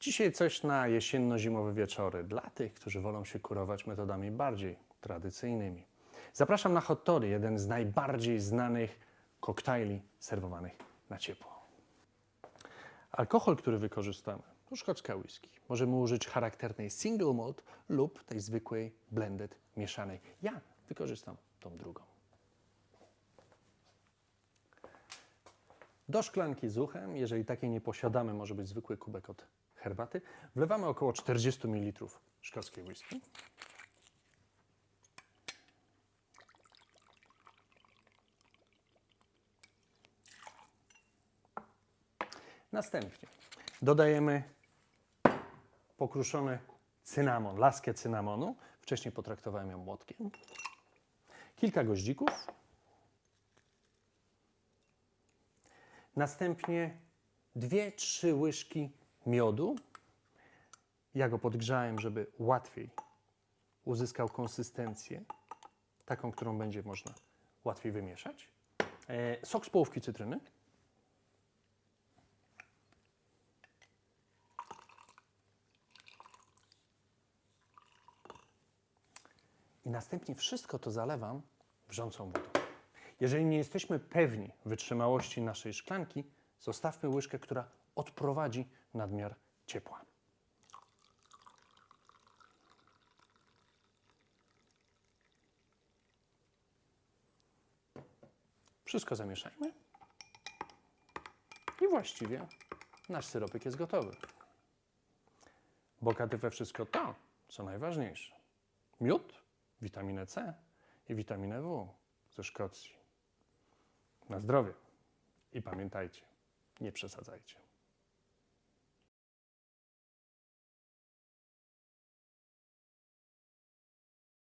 Dzisiaj coś na jesienno-zimowe wieczory dla tych, którzy wolą się kurować metodami bardziej tradycyjnymi. Zapraszam na hot toddy, jeden z najbardziej znanych koktajli serwowanych na ciepło. Alkohol, który wykorzystamy, to szkocka whisky. Możemy użyć charakternej single malt lub tej zwykłej blended mieszanej. Ja wykorzystam tą drugą. Do szklanki z uchem, jeżeli takiej nie posiadamy, może być zwykły kubek od herbaty, wlewamy około 40 ml szkockiej whisky. Następnie dodajemy pokruszony cynamon, laskę cynamonu. Wcześniej potraktowałem ją młotkiem. Kilka goździków. Następnie dwie, trzy łyżki miodu. Ja go podgrzałem, żeby łatwiej uzyskał konsystencję, taką, którą będzie można łatwiej wymieszać. E, sok z połówki cytryny. I następnie wszystko to zalewam wrzącą wodą. Jeżeli nie jesteśmy pewni wytrzymałości naszej szklanki, zostawmy łyżkę, która odprowadzi nadmiar ciepła. Wszystko zamieszajmy. I właściwie nasz syropek jest gotowy. Bogaty we wszystko to, co najważniejsze. Miód, witaminę C i witaminę W ze Szkocji. Na zdrowie. I pamiętajcie, nie przesadzajcie.